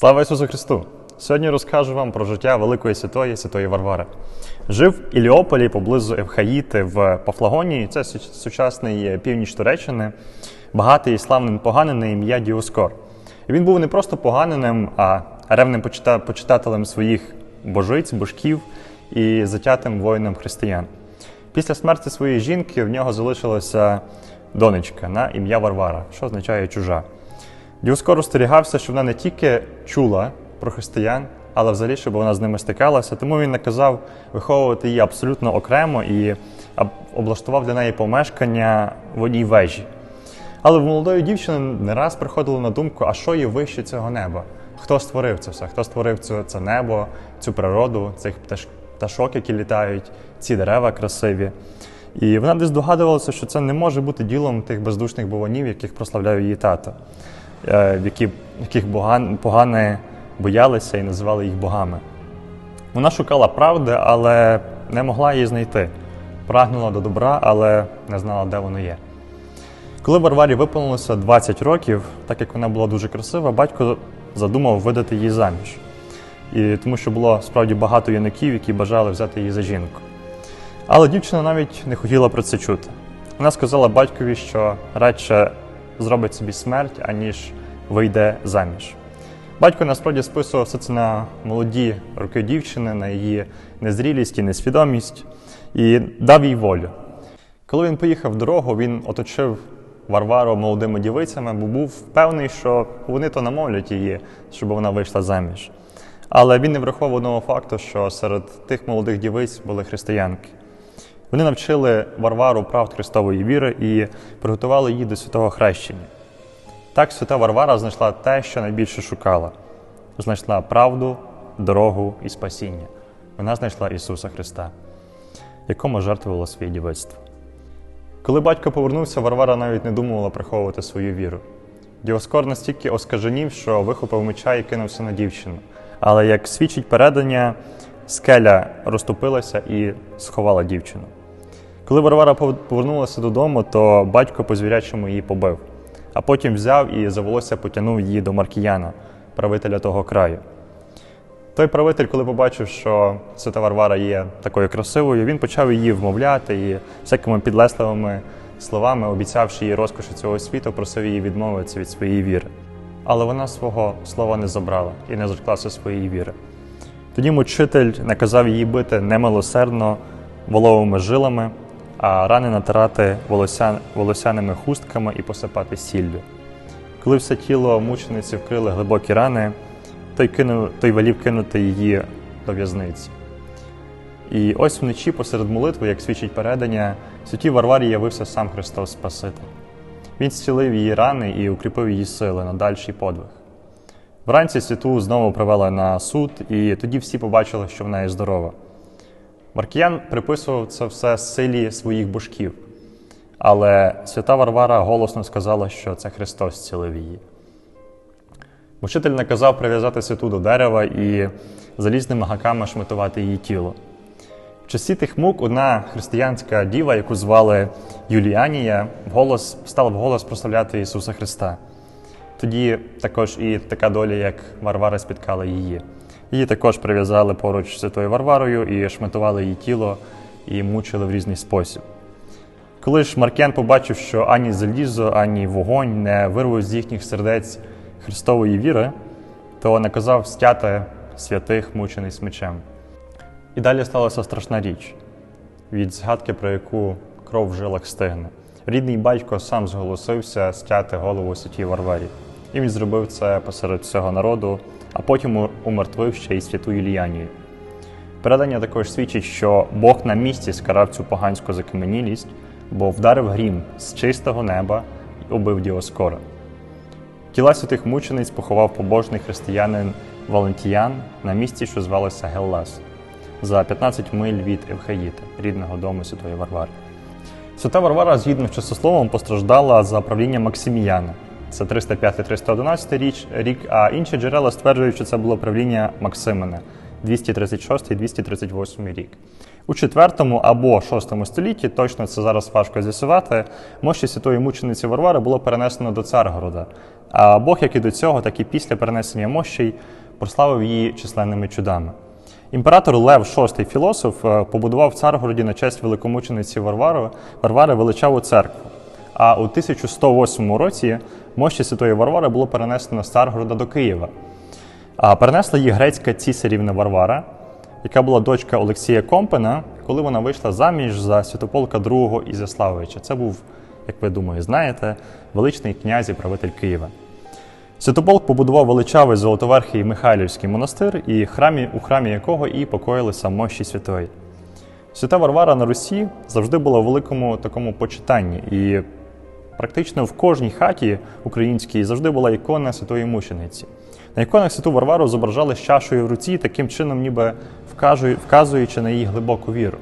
Слава Ісусу Христу! Сьогодні розкажу вам про життя Великої Святої Святої Варвари. Жив в Іліополі поблизу Евхаїти в Пафлагонії, це сучасний північ Туреччини, багатий і славний поганин ім'я Діоскор. І він був не просто поганиним, а ревним почитателем своїх божиць, божків і затятим воїном християн. Після смерті своєї жінки в нього залишилася донечка на ім'я Варвара, що означає чужа. Діоскор остерігався, що вона не тільки чула про християн, але взагалі, щоб вона з ними стикалася. Тому він наказав виховувати її абсолютно окремо і облаштував для неї помешкання в одній вежі. Але в молодої дівчини не раз приходило на думку, а що є вище цього неба? Хто створив це все? Хто створив це, це небо, цю природу, цих пташ, пташок, які літають, ці дерева красиві. І вона десь догадувалася, що це не може бути ділом тих бездушних бованів, яких прославляє її тато, які, яких погани боялися і називали їх богами. Вона шукала правди, але не могла її знайти. Прагнула до добра, але не знала, де воно є. Коли Варварі виповнилося 20 років, так як вона була дуже красива, батько задумав видати її заміж. І тому що було справді багато юнаків, які бажали взяти її за жінку. Але дівчина навіть не хотіла про це чути. Вона сказала батькові, що радше зробить собі смерть, аніж вийде заміж. Батько насправді списував все це на молоді роки дівчини, на її незрілість і несвідомість, і дав їй волю. Коли він поїхав дорогу, він оточив Варвару молодими дівицями, бо був певний, що вони то намовлять її, щоб вона вийшла заміж. Але він не врахував одного факту, що серед тих молодих дівиць були християнки. Вони навчили Варвару правд Христової віри і приготували її до святого хрещення. Так свята Варвара знайшла те, що найбільше шукала. Знайшла правду, дорогу і спасіння. Вона знайшла Ісуса Христа, якому жертвувала своє дівицтво. Коли батько повернувся, Варвара навіть не думала приховувати свою віру. Діоскор настільки оскаженів, що вихопив меча і кинувся на дівчину. Але, як свідчить передання, скеля розтопилася і сховала дівчину. Коли Варвара повернулася додому, то батько по звірячому її побив, а потім взяв і за волосся потягнув її до Маркіяна, правителя того краю. Той правитель, коли побачив, що свята Варвара є такою красивою, він почав її вмовляти і всякими підлесливими словами, обіцявши їй розкоші цього світу, просив її відмовитися від своєї віри. Але вона свого слова не забрала і не зреклася своєї віри. Тоді мучитель наказав її бити немилосердно воловими жилами, а рани натирати волося... волосяними хустками і посипати сіллю. Коли все тіло мучениці вкрили глибокі рани, той, кинув, той велів кинути її до в'язниці. І ось вночі посеред молитви, як свідчить передання, святій Варварі явився сам Христос Спаситель. Він зцілив її рани і укріпив її сили на дальший подвиг. Вранці святу знову привели на суд, і тоді всі побачили, що вона є здорова. Маркіян приписував це все силі своїх божків, але свята Варвара голосно сказала, що це Христос зцілив її. Мучитель наказав прив'язати святу до дерева і залізними гаками шматувати її тіло. В часі тих мук одна християнська діва, яку звали Юліанія, вголос, стала вголос прославляти Ісуса Христа. Тоді також і така доля, як Варвара, спіткала її. Її також прив'язали поруч з святою Варварою і шматували її тіло і мучили в різний спосіб. Коли ж Маркян побачив, що ані залізо, ані вогонь не вирвуть з їхніх сердець Христової віри, то наказав стяти святих мучених мечем. І далі сталася страшна річ, від згадки, про яку кров в жилах стигне. Рідний батько сам зголосився стяти голову святій Варварі. І він зробив це посеред всього народу, а потім умертвив ще й святу Юліанію. Передання також свідчить, що Бог на місці скарав цю поганську закаменілість, бо вдарив грім з чистого неба і убив Діоскора. Тіла святих мучениць поховав побожний християнин Валентіян на місці, що звалося Геллас, за 15 миль від Евхаїта, рідного дому Святої Варвари. Свята Варвара, згідно з часословом, постраждала за правління Максиміяна. Це 305-311 річ, рік, а інші джерела стверджують, що це було правління Максимина 236-238 рік. У 4 або 6 столітті, точно це зараз важко з'ясувати, мощі святої мучениці Варвари було перенесено до Царгорода. А Бог, як і до цього, так і після перенесення мощей, прославив її численними чудами. Імператор Лев VI філософ е, побудував в Царгороді на честь великомучениці Варвари, Варвари величаву церкву. А у 1108 році мощі Святої Варвари було перенесено з Царгорода до Києва. А перенесла її грецька цісарівна Варвара, яка була дочка Олексія Компена, коли вона вийшла заміж за Святополка II Ізяславовича. Це був, як ви думаю, знаєте, величний князь і правитель Києва. Святополк побудував величавий Золотоверхий Михайлівський монастир, і храмі, у храмі якого і покоїлися мощі святої. Свята Варвара на Русі завжди була в великому такому почитанні, і практично в кожній хаті українській завжди була ікона святої мучениці. На іконах святу Варвару зображали з чашою в руці, таким чином, ніби вказуючи на її глибоку віру.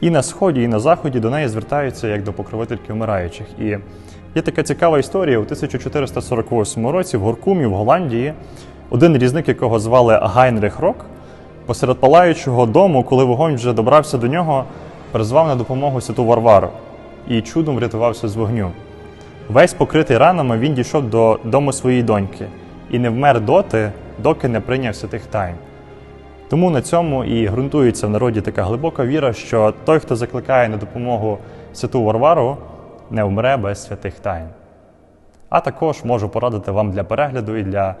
І на сході, і на заході до неї звертаються як до покровительки вмираючих. І є така цікава історія. У 1448 році в Горкумі, в Голландії, один різник, якого звали Гайнрих Рок, посеред палаючого дому, коли вогонь вже добрався до нього, призвав на допомогу святу Варвару і чудом врятувався з вогню. Весь покритий ранами він дійшов до дому своєї доньки і не вмер доти, доки не прийняв святих тайн. Тому на цьому і ґрунтується в народі така глибока віра, що той, хто закликає на допомогу святу Варвару, не вмре без святих тайн. А також можу порадити вам для перегляду і для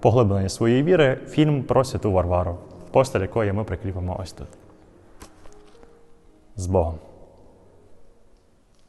поглиблення своєї віри фільм про святу Варвару, постер якої ми прикріпимо ось тут. З Богом!